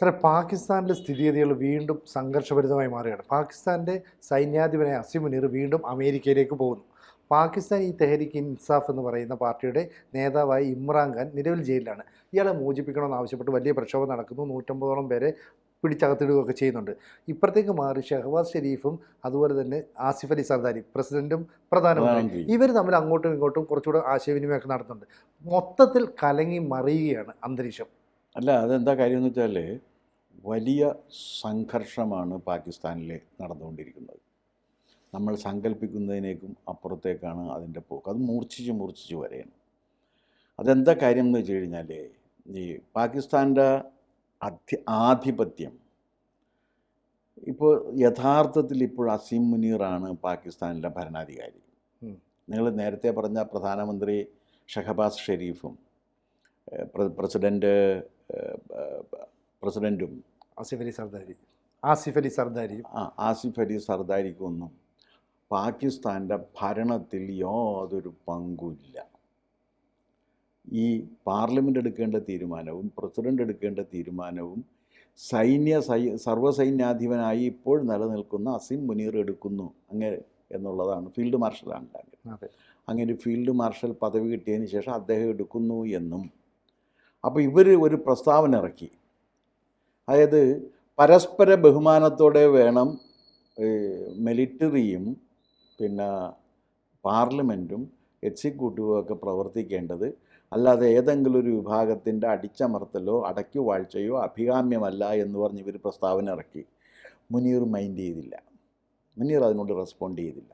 സാറേ പാകിസ്ഥാനിലെ സ്ഥിതിഗതികൾ വീണ്ടും സംഘർഷഭരിതമായി മാറുകയാണ്. പാകിസ്ഥാന്റെ സൈന്യാധിപനായ അസിം മുനീർ വീണ്ടും അമേരിക്കയിലേക്ക് പോകുന്നു. പാകിസ്ഥാൻ ഈ തെഹരിക്ക് ഇൻസാഫ് എന്ന് പറയുന്ന പാർട്ടിയുടെ നേതാവായ ഇമ്രാൻഖാൻ നിലവിൽ ജയിലിലാണ്. ഇയാളെ മോചിപ്പിക്കണമെന്ന് ആവശ്യപ്പെട്ട് വലിയ പ്രക്ഷോഭം നടക്കുന്നു. നൂറ്റമ്പതോളം പേരെ പിടിച്ചകത്തിടുകയൊക്കെ ചെയ്യുന്നുണ്ട്. ഇപ്പുറത്തേക്ക് മാറി ഷഹബാസ് ഷെരീഫും അതുപോലെ തന്നെ ആസിഫ് അലി സർദാരി പ്രസിഡന്റും പ്രധാനമന്ത്രി. ഇവർ തമ്മിൽ അങ്ങോട്ടും ഇങ്ങോട്ടും കുറച്ചുകൂടെ ആശയവിനിമയമൊക്കെ നടത്തുന്നുണ്ട്. മൊത്തത്തിൽ കലങ്ങി മറിയുകയാണ് അന്തരീക്ഷം. അല്ല അതെന്താ കാര്യം എന്ന് വെച്ചാൽ വലിയ സംഘർഷമാണ് പാകിസ്ഥാനിൽ നടന്നുകൊണ്ടിരിക്കുന്നത്. നമ്മൾ സങ്കല്പിക്കുന്നതിനേക്കും അപ്പുറത്തേക്കാണ് അതിന്റെ പോക്ക്. അത് മൂർച്ഛിച്ച് മൂർച്ഛിച്ച് വരെയാണ്. അതെന്താ കാര്യം എന്ന് വെച്ച് കഴിഞ്ഞാൽ ഈ പാകിസ്ഥാന്റെ അധി ആധിപത്യം ഇപ്പോൾ യഥാർത്ഥത്തിൽ ഇപ്പോൾ അസീം മുനീറാണ് പാകിസ്ഥാനിലെ ഭരണാധികാരി. നിങ്ങൾ നേരത്തെ പറഞ്ഞ പ്രധാനമന്ത്രി ഷഹബാസ് ഷെരീഫും പ്രസിഡന്റ് പ്ര- ആസിഫ് അലി സർദാരി. ആസിഫ് അലി സർദാരി. ആ, ആസിഫ് അലി സർദാരിക്കൊന്നും പാകിസ്ഥാന്റെ ഭരണത്തിൽ യാതൊരു പങ്കുമില്ല. ഈ പാർലമെന്റ് എടുക്കേണ്ട തീരുമാനവും പ്രസിഡന്റ് എടുക്കേണ്ട തീരുമാനവും സൈന്യ സൈ സർവസൈന്യാധിപനായി ഇപ്പോൾ നിലനിൽക്കുന്ന അസിം മുനീർ എടുക്കുന്നു അങ്ങനെ എന്നുള്ളതാണ് ഫീൽഡ് മാർഷലാണ് അങ്ങനെ ഫീൽഡ് മാർഷൽ പദവി കിട്ടിയതിന് ശേഷം അദ്ദേഹം എടുക്കുന്നു എന്നും. അപ്പോൾ ഇവർ ഒരു പ്രസ്താവന ഇറക്കി. അതായത് പരസ്പര ബഹുമാനത്തോടെ വേണം മിലിറ്ററിയും പിന്നെ പാർലമെന്റും എക്സിക്യൂട്ടീവും ഒക്കെ പ്രവർത്തിക്കേണ്ടത്. അല്ലാതെ ഏതെങ്കിലും ഒരു വിഭാഗത്തിന്റെ അടിച്ചമർത്തലോ അടക്കി വാഴ്ചയോ അഭികാമ്യമല്ല എന്ന് പറഞ്ഞ് ഇവർ പ്രസ്താവന ഇറക്കി. മുനീർ മൈൻഡ് ചെയ്തില്ല. മുനീർ അതിനോട് റെസ്പോണ്ട് ചെയ്തില്ല.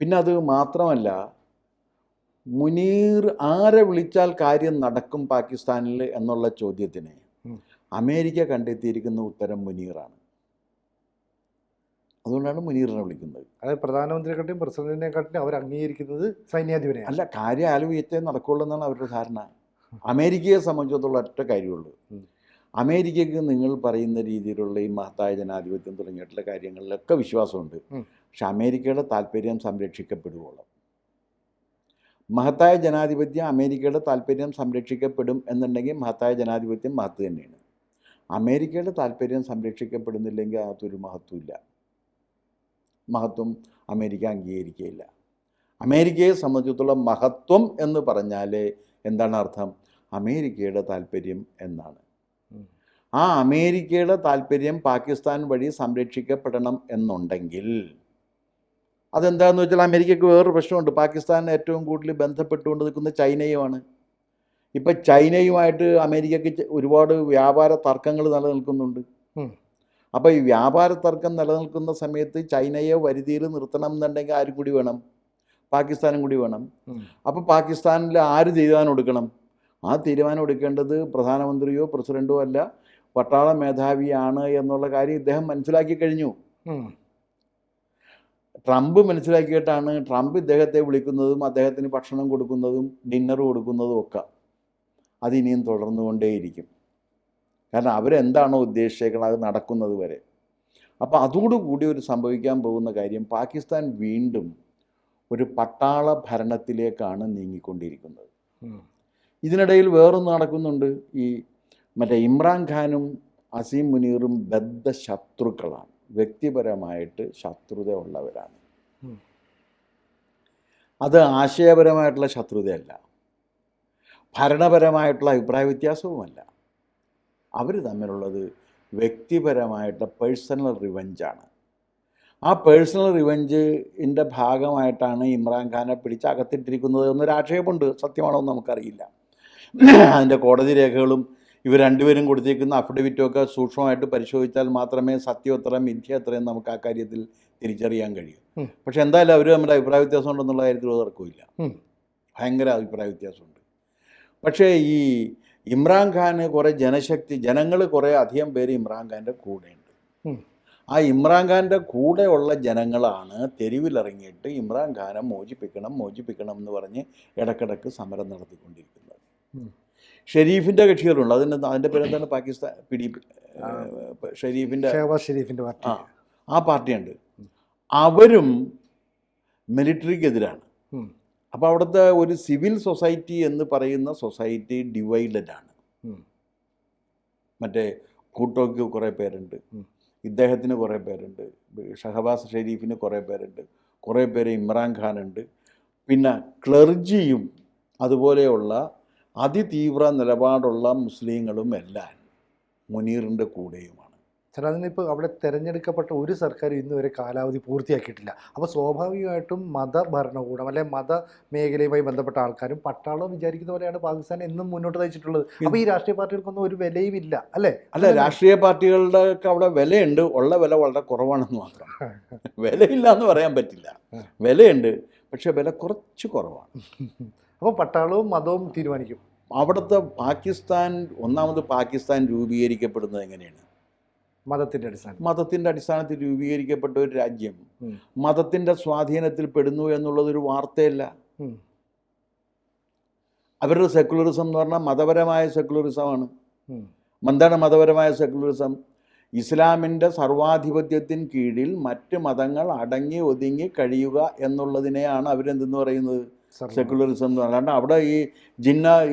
പിന്നെ അത് മാത്രമല്ല മുനീർ ആരെ വിളിച്ചാൽ കാര്യം നടക്കും പാകിസ്ഥാനിൽ എന്നുള്ള ചോദ്യത്തിന്. അമേരിക്ക കണ്ടെത്തിയിരിക്കുന്ന ഉത്തരം മുനീറാണ്. അതുകൊണ്ടാണ് മുനീറിനെ വിളിക്കുന്നത്. അതായത് പ്രധാനമന്ത്രിയെക്കാട്ടിയും പ്രസിഡന്റിനെക്കാട്ടിയും അവർ അംഗീകരിക്കുന്നത് സൈന്യാധിപനെ അല്ല കാര്യം ആലോചിച്ചേ നടക്കുള്ളൂ എന്നാണ് അവരുടെ ധാരണ. അമേരിക്കയെ സംബന്ധിച്ചിടത്തോളം ഒറ്റ കാര്യമുള്ളൂ. അമേരിക്കയ്ക്ക് നിങ്ങൾ പറയുന്ന രീതിയിലുള്ള ഈ മഹത്തായ ജനാധിപത്യം തുടങ്ങിയിട്ടുള്ള കാര്യങ്ങളിലൊക്കെ വിശ്വാസമുണ്ട്. പക്ഷെ അമേരിക്കയുടെ താല്പര്യം സംരക്ഷിക്കപ്പെടുവോളം. മഹത്തായ ജനാധിപത്യം അമേരിക്കയുടെ താല്പര്യം സംരക്ഷിക്കപ്പെടും എന്നുണ്ടെങ്കിൽ മഹത്തായ ജനാധിപത്യം മഹത്ത് തന്നെയാണ്. അമേരിക്കയുടെ താല്പര്യം സംരക്ഷിക്കപ്പെടുന്നില്ലെങ്കിൽ അതൊരു മഹത്വമില്ല. മഹത്വം അമേരിക്ക അംഗീകരിക്കുകയില്ല. അമേരിക്കയെ സംബന്ധിച്ചിടത്തോളം മഹത്വം എന്ന് പറഞ്ഞാൽ എന്താണ് അർത്ഥം? അമേരിക്കയുടെ താല്പര്യം എന്നാണ്. ആ അമേരിക്കയുടെ താല്പര്യം പാകിസ്ഥാൻ വഴി സംരക്ഷിക്കപ്പെടണം എന്നുണ്ടെങ്കിൽ അതെന്താണെന്ന് വെച്ചാൽ അമേരിക്കയ്ക്ക് വേറൊരു പ്രശ്നമുണ്ട്. പാകിസ്ഥാൻ ഏറ്റവും കൂടുതൽ ബന്ധപ്പെട്ടുകൊണ്ട് നിൽക്കുന്ന ചൈനയുമാണ്. ഇപ്പം ചൈനയുമായിട്ട് അമേരിക്കയ്ക്ക് ഒരുപാട് വ്യാപാര തർക്കങ്ങൾ നിലനിൽക്കുന്നുണ്ട്. അപ്പോൾ ഈ വ്യാപാര തർക്കം നിലനിൽക്കുന്ന സമയത്ത് ചൈനയെ വരുതിയിൽ നിർത്തണം എന്നുണ്ടെങ്കിൽ ആരും കൂടി വേണം. പാകിസ്ഥാനും കൂടി വേണം. അപ്പോൾ പാകിസ്ഥാനിൽ ആര് തീരുമാനം എടുക്കണം? ആ തീരുമാനം എടുക്കേണ്ടത് പ്രധാനമന്ത്രിയോ പ്രസിഡന്റോ അല്ല പട്ടാള മേധാവിയാണ് എന്നുള്ള കാര്യം ഇദ്ദേഹം മനസ്സിലാക്കി കഴിഞ്ഞു. ട്രംപ് മനസ്സിലാക്കിയിട്ടാണ് ട്രംപ് ഇദ്ദേഹത്തെ വിളിക്കുന്നതും അദ്ദേഹത്തിന് ഭക്ഷണം കൊടുക്കുന്നതും ഡിന്നർ കൊടുക്കുന്നതും ഒക്കെ. അതിനിയും തുടർന്നുകൊണ്ടേയിരിക്കും. കാരണം അവരെന്താണോ ഉദ്ദേശിച്ചേക്കുന്നത് അത് നടക്കുന്നത് വരെ. അപ്പോൾ അതോടുകൂടി ഒരു സംഭവിക്കാൻ പോകുന്ന കാര്യം പാകിസ്ഥാൻ വീണ്ടും ഒരു പട്ടാള ഭരണത്തിലേക്കാണ് നീങ്ങിക്കൊണ്ടിരിക്കുന്നത്. ഇതിനിടയിൽ വേറൊന്ന് നടക്കുന്നുണ്ട്. ഈ മറ്റേ ഇമ്രാൻഖാനും അസീം മുനീറും ബദ്ധ ശത്രുക്കളാണ്. വ്യക്തിപരമായിട്ട് ശത്രുത ഉള്ളവരാണ് അത് ആശയപരമായിട്ടുള്ള ശത്രുതയല്ല. ഭരണപരമായിട്ടുള്ള അഭിപ്രായ വ്യത്യാസവുമല്ല. അവർ തമ്മിലുള്ളത് വ്യക്തിപരമായിട്ട് പേഴ്സണൽ റിവഞ്ചാണ് ആ പേഴ്സണൽ റിവഞ്ചിന്റെ ഭാഗമായിട്ടാണ് ഇമ്രാൻഖാനെ പിടിച്ച് അകത്തിട്ടിരിക്കുന്നത് എന്നൊരു ആക്ഷേപമുണ്ട്. സത്യമാണോ എന്ന് നമുക്കറിയില്ല. അതിന്റെ കോടതി രേഖകളും ഇവർ രണ്ടുപേരും കൊടുത്തിരിക്കുന്ന അഫിഡവിറ്റും ഒക്കെ സൂക്ഷ്മമായിട്ട് പരിശോധിച്ചാൽ മാത്രമേ സത്യം എത്ര മിഥ്യ എത്രയും നമുക്ക് ആ കാര്യത്തിൽ തിരിച്ചറിയാൻ കഴിയൂ. പക്ഷെ എന്തായാലും അവർ തമ്മിൽ അഭിപ്രായ വ്യത്യാസം ഉണ്ടെന്നുള്ള കാര്യത്തിൽ തർക്കമില്ല ഭയങ്കര അഭിപ്രായ വ്യത്യാസമുണ്ട്. പക്ഷേ ഈ ഇമ്രാൻഖാന് കുറേ ജനശക്തി ജനങ്ങൾ കുറേ അധികം പേര് ഇമ്രാൻഖാന്റെ കൂടെയുണ്ട്. ആ ഇമ്രാൻഖാന്റെ കൂടെയുള്ള ജനങ്ങളാണ് തെരുവിലിറങ്ങിയിട്ട് ഇമ്രാൻഖാനെ മോചിപ്പിക്കണം മോചിപ്പിക്കണം എന്ന് പറഞ്ഞ് ഇടക്കിടക്ക് സമരം നടത്തിക്കൊണ്ടിരിക്കുന്നത്. ഷെരീഫിന്റെ കക്ഷികളുണ്ട് അതിന് അതിന്റെ പേരെന്താണ് പാകിസ്ഥാൻ പി ഡി. ഷെരീഫിന്റെ ഷെരീഫിന്റെ പാർട്ടി ആ ആ പാർട്ടിയുണ്ട് അവരും മിലിറ്ററിക്കെതിരാണ്. അപ്പോൾ അവിടുത്തെ ഒരു സിവിൽ സൊസൈറ്റി എന്ന് പറയുന്ന സൊസൈറ്റി ഡിവൈഡഡ് ആണ്. മറ്റേ കൂട്ടോക്ക് കുറേ പേരുണ്ട്. ഇദ്ദേഹത്തിന് കുറേ പേരുണ്ട്. ഷഹബാസ് ഷെരീഫിന് കുറേ പേരുണ്ട്. കുറേ പേര് ഇമ്രാൻഖാൻ ഉണ്ട്. പിന്നെ ക്ലർജിയും അതുപോലെയുള്ള അതിതീവ്ര നിലപാടുള്ള മുസ്ലിങ്ങളും എല്ലാം മുനീറിന്റെ കൂടെയുമാണ്. ചേട്ടാ അതിനിപ്പോൾ അവിടെ തിരഞ്ഞെടുക്കപ്പെട്ട ഒരു സർക്കാരും ഇന്നുവരെ കാലാവധി പൂർത്തിയാക്കിയിട്ടില്ല. അപ്പോൾ സ്വാഭാവികമായിട്ടും മത ഭരണകൂടം അല്ലെ മത മേഖലയുമായി ബന്ധപ്പെട്ട ആൾക്കാരും പട്ടാളം വിചാരിക്കുന്ന പോലെയാണ് പാകിസ്ഥാൻ എന്നും മുന്നോട്ട് നയിച്ചിട്ടുള്ളത്. അപ്പോൾ ഈ രാഷ്ട്രീയ പാർട്ടികൾക്കൊന്നും ഒരു വിലയും ഇല്ല അല്ലേ അല്ല രാഷ്ട്രീയ പാർട്ടികളുടെ ഒക്കെ അവിടെ വിലയുണ്ട്. ഉള്ള വില വളരെ കുറവാണെന്ന് മാത്രം. വിലയില്ല എന്ന് പറയാൻ പറ്റില്ല. വിലയുണ്ട് പക്ഷേ വില കുറച്ച് കുറവാണ്. അപ്പോൾ പട്ടാളവും മതവും തീരുമാനിക്കും. അവിടുത്തെ പാകിസ്ഥാൻ ഒന്നാമത് പാകിസ്ഥാൻ രൂപീകരിക്കപ്പെടുന്നത് എങ്ങനെയാണ്? മതത്തിന്റെ അടിസ്ഥാനം മതത്തിന്റെ അടിസ്ഥാനത്തിൽ രൂപീകരിക്കപ്പെട്ട ഒരു രാജ്യം മതത്തിന്റെ സ്വാധീനത്തിൽ പെടുന്നു എന്നുള്ളതൊരു വാർത്തയല്ല. ഉം. അവരുടെ സെക്കുലറിസം എന്ന് പറഞ്ഞാൽ മതപരമായ സെക്കുലറിസമാണ്. എന്താണ് മതപരമായ സെക്കുലറിസം ഇസ്ലാമിന്റെ സർവാധിപത്യത്തിന് കീഴിൽ മറ്റ് മതങ്ങൾ അടങ്ങി ഒതുങ്ങി കഴിയുക എന്നുള്ളതിനെയാണ് അവരെന്തെന്ന് പറയുന്നത്? സെക്കുലറിസം എന്ന് പറയുന്നത് കാരണം അവിടെ ഈ ജിന്ന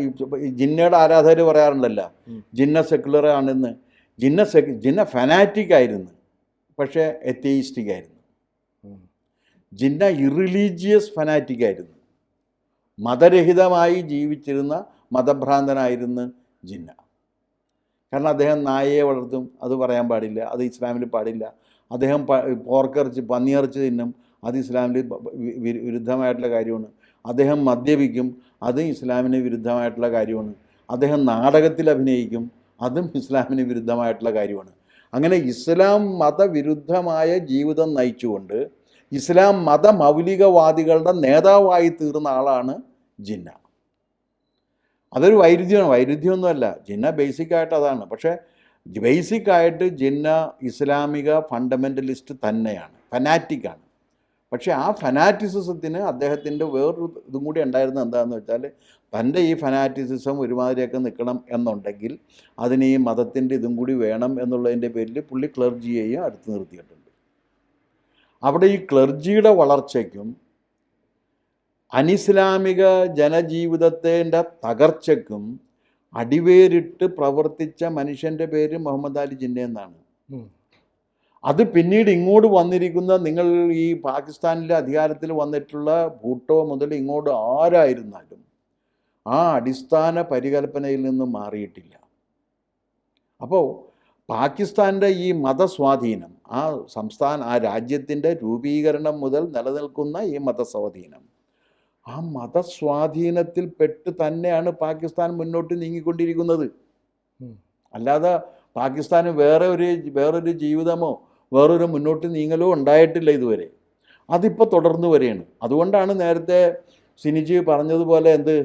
ജിന്നയുടെ ആരാധകർ പറയാറുണ്ടല്ലോ. ജിന്ന സെക്കുലർ ആണെന്ന് ജിന്ന സെക് ജിന്ന ഫനാറ്റിക് ആയിരുന്നു. പക്ഷേ എത്തേയിസ്റ്റിക് ആയിരുന്നു. ജിന്ന ഇറിലീജിയസ് ഫനാറ്റിക് ആയിരുന്നു. മതരഹിതമായി ജീവിച്ചിരുന്ന മതഭ്രാന്തനായിരുന്നു ജിന്ന. കാരണം അദ്ദേഹം നായയെ വളർത്തും അത് പറയാൻ പാടില്ല അത് ഇസ്ലാമിൽ പാടില്ല. അദ്ദേഹം പോർക്കിറച്ചി പന്നിയിറച്ചി തിന്നും അത് ഇസ്ലാമിൽ വിരുദ്ധമായിട്ടുള്ള കാര്യമാണ്. അദ്ദേഹം മദ്യപിക്കും അത് ഇസ്ലാമിന് വിരുദ്ധമായിട്ടുള്ള കാര്യമാണ്. അദ്ദേഹം നാടകത്തിൽ അഭിനയിക്കും അതും ഇസ്ലാമിന് വിരുദ്ധമായിട്ടുള്ള കാര്യമാണ്. അങ്ങനെ ഇസ്ലാം മതവിരുദ്ധമായ ജീവിതം നയിച്ചുകൊണ്ട് ഇസ്ലാം മതമൗലികവാദികളുടെ നേതാവായി തീർന്ന ആളാണ് ജിന്ന. അതൊരു വൈരുദ്ധ്യമാണ്. വൈരുദ്ധ്യമൊന്നുമല്ല. ജിന്ന ബേസിക് ആയിട്ട് അതാണ്. പക്ഷേ ബേസിക്കായിട്ട് ജിന്ന ഇസ്ലാമിക ഫണ്ടമെന്റലിസ്റ്റ് തന്നെയാണ്. ഫനാറ്റിക്കാണ് പക്ഷേ ആ ഫനാറ്റിസിസത്തിന് അദ്ദേഹത്തിന്റെ വേറൊരു ഇതും കൂടി ഉണ്ടായിരുന്നത് എന്താണെന്ന് വെച്ചാൽ തന്റെ ഈ ഫനാറ്റിസിസം ഒരുമാതിരിയൊക്കെ നിൽക്കണം എന്നുണ്ടെങ്കിൽ അതിന് ഈ മതത്തിന്റെ ഇതും കൂടി വേണം എന്നുള്ളതിന്റെ പേരിൽ പുള്ളി ക്ലർജിയെയും അടുത്ത് നിർത്തിയിട്ടുണ്ട് അവിടെ ഈ ക്ലർജിയുടെ വളർച്ചയ്ക്കും അനിസ്ലാമിക ജനജീവിതത്തിന്റെ തകർച്ചയ്ക്കും അടിവേരിട്ട് പ്രവർത്തിച്ച മനുഷ്യന്റെ പേര് മുഹമ്മദ് അലി ജിന്ന എന്നാണ്. അത് പിന്നീട് ഇങ്ങോട്ട് വന്നിരിക്കുന്ന നിങ്ങൾ ഈ പാകിസ്ഥാനിലെ അധികാരത്തിൽ വന്നിട്ടുള്ള ഭൂട്ടോ മുതൽ ഇങ്ങോട്ട് ആരായിരുന്നാലും ആ അടിസ്ഥാന പരികൽപ്പനയിൽ നിന്ന് മാറിയിട്ടില്ല. അപ്പോൾ പാകിസ്ഥാന്റെ ഈ മതസ്വാധീനം ആ സംസ്ഥാന ആ രാജ്യത്തിന്റെ രൂപീകരണം മുതൽ നിലനിൽക്കുന്ന ഈ മതസ്വാധീനം ആ മതസ്വാധീനത്തിൽ പെട്ട് തന്നെയാണ് പാകിസ്ഥാൻ മുന്നോട്ട് നീങ്ങിക്കൊണ്ടിരിക്കുന്നത്. അല്ലാതെ പാകിസ്ഥാന് വേറെ ഒരു വേറൊരു ജീവിതമോ വേറൊരു മുന്നോട്ട് നീങ്ങലോ ഉണ്ടായിട്ടില്ല ഇതുവരെ. അതിപ്പോൾ തുടർന്ന് വരികയാണ് അതുകൊണ്ടാണ് നേരത്തെ സിനിജി പറഞ്ഞതുപോലെ എന്ത്?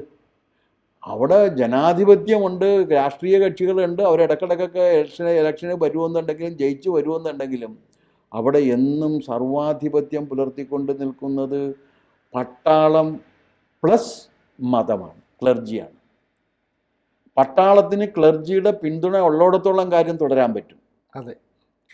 അവിടെ ജനാധിപത്യമുണ്ട് രാഷ്ട്രീയ കക്ഷികളുണ്ട് അവരിടക്കിടക്കൊക്കെ ഇലക്ഷൻ ഇലക്ഷന് വരുമെന്നുണ്ടെങ്കിലും ജയിച്ചു വരുമെന്നുണ്ടെങ്കിലും അവിടെ എന്നും സർവാധിപത്യം പുലർത്തിക്കൊണ്ട് നിൽക്കുന്നത് പട്ടാളം പ്ലസ് മതമാണ് ക്ലർജിയാണ്. പട്ടാളത്തിന് ക്ലർജിയുടെ പിന്തുണ ഉള്ളിടത്തോളം കാര്യം തുടരാൻ പറ്റും. അതെ.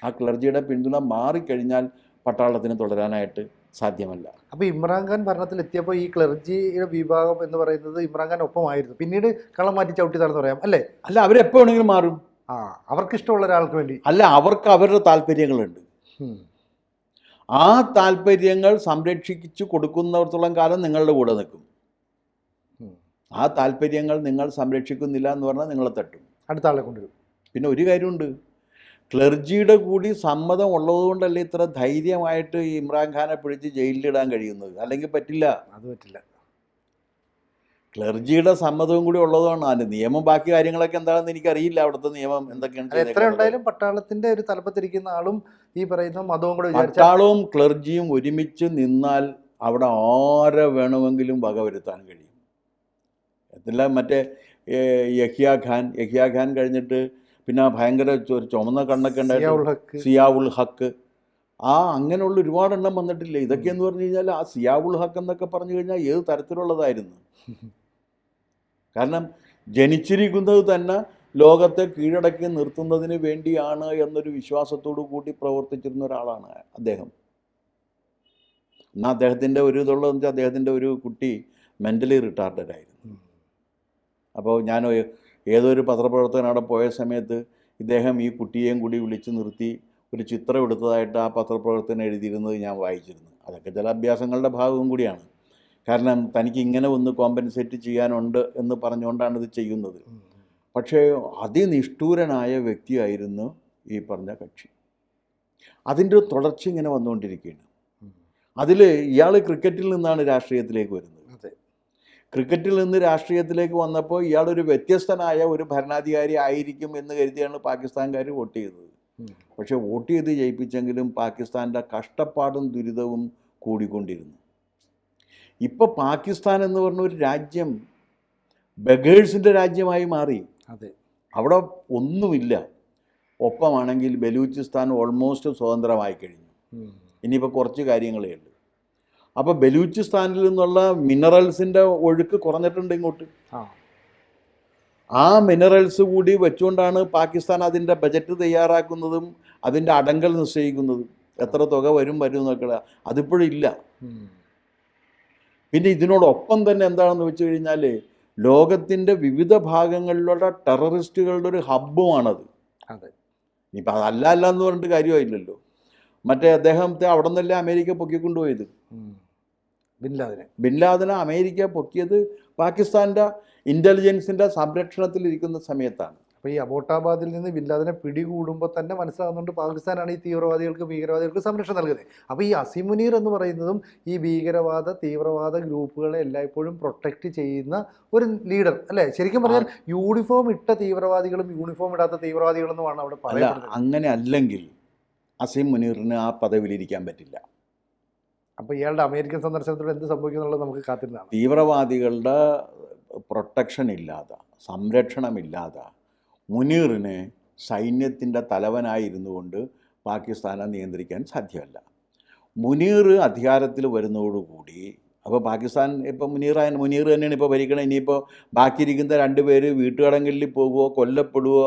ആ ക്ലർജിയുടെ പിന്തുണ മാറിക്കഴിഞ്ഞാൽ പട്ടാളത്തിന് തുടരാനായിട്ട് സാധ്യമല്ല. അപ്പോൾ ഇമ്രാൻഖാൻ ഭരണത്തിൽ എത്തിയപ്പോൾ ഈ ക്ലർജിയുടെ വിഭാഗം എന്ന് പറയുന്നത് ഇമ്രാൻഖാൻ ഒപ്പമായിരുന്നു. പിന്നീട് കളം മാറ്റി ചവിട്ടിത്താണെന്ന് പറയാം അല്ലേ? അല്ല അവരെപ്പോൾ വേണമെങ്കിലും മാറും. ആ അവർക്ക് ഇഷ്ടമുള്ള ഒരാൾക്ക് വേണ്ടി. അല്ല അവർക്ക് അവരുടെ താല്പര്യങ്ങളുണ്ട്. ആ താല്പര്യങ്ങൾ സംരക്ഷിച്ചു കൊടുക്കുന്നിടത്തോളം കാലം നിങ്ങളുടെ കൂടെ നിൽക്കും. ആ താല്പര്യങ്ങൾ നിങ്ങൾ സംരക്ഷിക്കുന്നില്ല എന്ന് പറഞ്ഞാൽ നിങ്ങളെ തട്ടും. അടുത്ത ആളെ കൊണ്ടുവരും. പിന്നെ ഒരു കാര്യമുണ്ട്. ക്ലർജിയുടെ കൂടി സമ്മതം ഉള്ളതുകൊണ്ടല്ലേ ഇത്ര ധൈര്യമായിട്ട് ഈ ഇമ്രാൻഖാനെ പിടിച്ച് ജയിലിലിടാൻ കഴിയുന്നത്? അല്ലെങ്കിൽ പറ്റില്ല? അത് പറ്റില്ല. ക്ലർജിയുടെ സമ്മതവും കൂടി ഉള്ളതാണ് അതിന് നിയമം ബാക്കി കാര്യങ്ങളൊക്കെ എന്താണെന്ന് എനിക്കറിയില്ല. അവിടുത്തെ നിയമം എന്തൊക്കെയാണ് എത്ര. ഉണ്ടായാലും പട്ടാളത്തിന്റെ ഒരു തലപ്പത്തിരിക്കുന്ന ആളും ഈ പറയുന്ന മതവും കൂടെ പട്ടാളവും ക്ലർജിയും ഒരുമിച്ച് നിന്നാൽ അവിടെ ആരെ വേണമെങ്കിലും വക വരുത്താൻ കഴിയും. എല്ലാം മറ്റേ യഹിയ ഖാൻ. യഹിയ ഖാൻ കഴിഞ്ഞിട്ട് പിന്നെ ഭയങ്കര ഒരു ചുമന്ന കണ്ണൊക്കെ ഉണ്ടായിട്ട് സിയാവുൾ ഹക്ക്. ആ അങ്ങനെയുള്ള ഒരുപാട് എണ്ണം വന്നിട്ടില്ല. ഇതൊക്കെ എന്ന് പറഞ്ഞു കഴിഞ്ഞാൽ ആ സിയാവുൾ ഹക്ക് എന്നൊക്കെ പറഞ്ഞു കഴിഞ്ഞാൽ ഏത് തരത്തിലുള്ളതായിരുന്നു? കാരണം ജനിച്ചിരിക്കുന്നത് തന്നെ ലോകത്തെ കീഴടക്കി നിർത്തുന്നതിന് വേണ്ടിയാണ് എന്നൊരു വിശ്വാസത്തോടു കൂടി പ്രവർത്തിച്ചിരുന്ന ഒരാളാണ് അദ്ദേഹം. എന്നാൽ അദ്ദേഹത്തിന്റെ ഒരു ഇതുള്ളതെന്ന് വെച്ചാൽ അദ്ദേഹത്തിന്റെ ഒരു കുട്ടി മെന്റലി റിട്ടാർഡഡ് ആയിരുന്നു. അപ്പോൾ ഞാൻ ഏതൊരു പത്രപ്രവർത്തകൻ അവിടെ പോയ സമയത്ത് ഇദ്ദേഹം ഈ കുട്ടിയെയും കൂടി വിളിച്ചു നിർത്തി ഒരു ചിത്രം എടുത്തതായിട്ട് ആ പത്രപ്രവർത്തകൻ എഴുതിയിരുന്നത് ഞാൻ വായിച്ചിരുന്നു. അതൊക്കെ ചില അഭ്യാസങ്ങളുടെ ഭാഗവും കൂടിയാണ്. കാരണം തനിക്ക് ഇങ്ങനെ ഒന്ന് കോമ്പൻസേറ്റ് ചെയ്യാനുണ്ട് എന്ന് പറഞ്ഞുകൊണ്ടാണ് ഇത് ചെയ്യുന്നത്. പക്ഷേ അതിനിഷ്ഠൂരനായ വ്യക്തിയായിരുന്നു ഈ പറഞ്ഞ കക്ഷി. അതിന്റെ ഒരു തുടർച്ച ഇങ്ങനെ വന്നുകൊണ്ടിരിക്കുകയാണ്. അതിൽ ഇയാൾ ക്രിക്കറ്റിൽ നിന്നാണ് രാഷ്ട്രീയത്തിലേക്ക് വരുന്നത്. ക്രിക്കറ്റിൽ നിന്ന് രാഷ്ട്രീയത്തിലേക്ക് വന്നപ്പോൾ ഇയാളൊരു വ്യത്യസ്തനായ ഒരു ഭരണാധികാരി ആയിരിക്കും എന്ന് കരുതിയാണ് പാകിസ്ഥാൻകാർ വോട്ട് ചെയ്തത്. പക്ഷെ വോട്ട് ചെയ്ത് ജയിപ്പിച്ചെങ്കിലും പാകിസ്ഥാന്റെ കഷ്ടപ്പാടും ദുരിതവും കൂടിക്കൊണ്ടിരുന്നു. ഇപ്പോൾ പാകിസ്ഥാൻ എന്ന് പറഞ്ഞ ഒരു രാജ്യം ബഗേഴ്സിന്റെ രാജ്യമായി മാറി. അതെ. അവിടെ ഒന്നുമില്ല. ഒപ്പമാണെങ്കിൽ ബലൂചിസ്ഥാൻ ഓൾമോസ്റ്റ് സ്വതന്ത്രമായി കഴിഞ്ഞു. ഇനിയിപ്പോൾ കുറച്ച് കാര്യങ്ങളേ ഉള്ളൂ. അപ്പോൾ ബലൂചിസ്ഥാനിൽ നിന്നുള്ള മിനറൽസിന്റെ ഒഴുക്ക് കുറഞ്ഞിട്ടുണ്ട് ഇങ്ങോട്ട്. ആ. മിനറൽസ് കൂടി വെച്ചുകൊണ്ടാണ് പാകിസ്ഥാൻ അതിന്റെ ബജറ്റ് തയ്യാറാക്കുന്നതും അതിന്റെ അടങ്കൽ നിശ്ചയിക്കുന്നതും. എത്ര തുക വരും വരും എന്നൊക്കെ അതിപ്പോഴില്ല ഇല്ല. പിന്നെ ഇതിനോടൊപ്പം തന്നെ എന്താണെന്ന് വെച്ച് കഴിഞ്ഞാൽ ലോകത്തിന്റെ വിവിധ ഭാഗങ്ങളിലുള്ള ടെററിസ്റ്റുകളുടെ ഒരു ഹബ്ബുമാണത്. അതെ. ഇനിയിപ്പോൾ അതല്ല അല്ല എന്ന് പറഞ്ഞിട്ട് കാര്യമായില്ലല്ലോ. മറ്റേ അദ്ദേഹത്തെ അവിടെ നിന്നല്ലേ അമേരിക്ക പൊക്കിക്കൊണ്ടുപോയത്? ബിൻലാദിനെ ബിൻ ലാദനെ അമേരിക്ക പൊക്കിയത് പാകിസ്ഥാന്റെ ഇന്റലിജൻസിന്റെ സംരക്ഷണത്തിലിരിക്കുന്ന സമയത്താണ്. അപ്പോൾ ഈ അബോട്ടാബാദിൽ നിന്ന് ബിൻ ലാദനെ പിടികൂടുമ്പോൾ തന്നെ മനസ്സിലാകുന്നുണ്ട് പാകിസ്ഥാനാണ് ഈ തീവ്രവാദികൾക്ക് ഭീകരവാദികൾക്ക് സംരക്ഷണം നൽകുന്നത്. അപ്പോൾ ഈ അസിമുനീർ എന്ന് പറയുന്നതും ഈ ഭീകരവാദ തീവ്രവാദ ഗ്രൂപ്പുകളെ എല്ലായ്പ്പോഴും പ്രൊട്ടക്റ്റ് ചെയ്യുന്ന ഒരു ലീഡർ അല്ലേ? ശരിക്കും പറഞ്ഞാൽ യൂണിഫോം ഇട്ട തീവ്രവാദികളും യൂണിഫോം ഇടാത്ത തീവ്രവാദികളെന്നുമാണ് അവിടെ പറയുന്നത് അങ്ങനെ അല്ലെങ്കിൽ അസിം മുനീറിന് ആ പദവിയിലിരിക്കാൻ പറ്റില്ല. അപ്പോൾ ഇയാളുടെ അമേരിക്കൻ സന്ദർശനത്തോടെ എന്ത് സംഭവിക്കും എന്നുള്ളത് നമുക്ക് കാത്തിരുന്നാണ്. തീവ്രവാദികളുടെ പ്രൊട്ടക്ഷൻ ഇല്ലാതെ സംരക്ഷണമില്ലാതെ മുനീറിനെ സൈന്യത്തിന്റെ തലവനായിരുന്നു കൊണ്ട് പാകിസ്ഥാനെ നിയന്ത്രിക്കാൻ സാധ്യമല്ല. മുനീർ അധികാരത്തിൽ വരുന്നതോടുകൂടി അപ്പോൾ പാകിസ്ഥാൻ ഇപ്പോൾ മുനീർ മുനീർ തന്നെയാണ് ഇപ്പോൾ ഭരിക്കണം. ഇനിയിപ്പോൾ ബാക്കിയിരിക്കുന്ന രണ്ട് പേര് വീട്ടുകടങ്ങളിൽ പോകുമോ കൊല്ലപ്പെടുവോ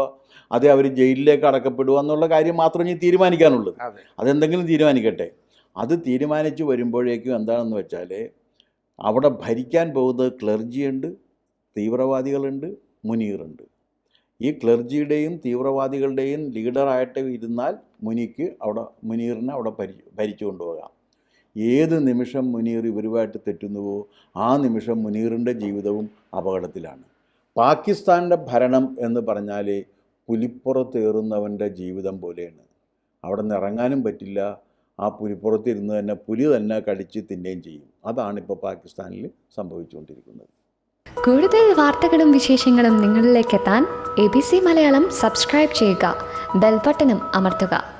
അതേ അവർ ജയിലിലേക്ക് അടക്കപ്പെടുവോ എന്നുള്ള കാര്യം മാത്രമേ ഇനി തീരുമാനിക്കാനുള്ളൂ അതെ. അതെന്തെങ്കിലും തീരുമാനിക്കട്ടെ. അത് തീരുമാനിച്ച് വരുമ്പോഴേക്കും എന്താണെന്ന് വെച്ചാൽ അവിടെ ഭരിക്കാൻ പോകുന്നത് ക്ലർജിയുണ്ട് തീവ്രവാദികളുണ്ട് മുനീറുണ്ട്. ഈ ക്ലർജിയുടെയും തീവ്രവാദികളുടെയും ലീഡറായിട്ട് ഇരുന്നാൽ മുനിക്ക് അവിടെ മുനീറിനെ അവിടെ ഭരി ഭരിച്ചു കൊണ്ടുപോകാം. ഏത് നിമിഷം മുനീർ ഇവരുമായിട്ട് തെറ്റുന്നുവോ ആ നിമിഷം മുനീറിന്റെ ജീവിതവും അപകടത്തിലാണ്. പാകിസ്ഥാന്റെ ഭരണം എന്ന് പറഞ്ഞാൽ പുലിപ്പുറത്തേറുന്നവന്റെ ജീവിതം പോലെയാണ്. അവിടെ നിന്ന് ഇറങ്ങാനും പറ്റില്ല ആ പുലിപ്പുറത്തിരുന്ന് തന്നെ പുലി തന്നെ കടിച്ച് തിന്നുകയും ചെയ്യും. അതാണ് ഇപ്പോൾ പാകിസ്ഥാനിൽ സംഭവിച്ചുകൊണ്ടിരിക്കുന്നത്. കൂടുതൽ വാർത്തകളും വിശേഷങ്ങളും നിങ്ങളിലേക്ക് എത്താൻ A B C Malayalam subscribe ചെയ്യുക. ബെൽബട്ടനും അമർത്തുക.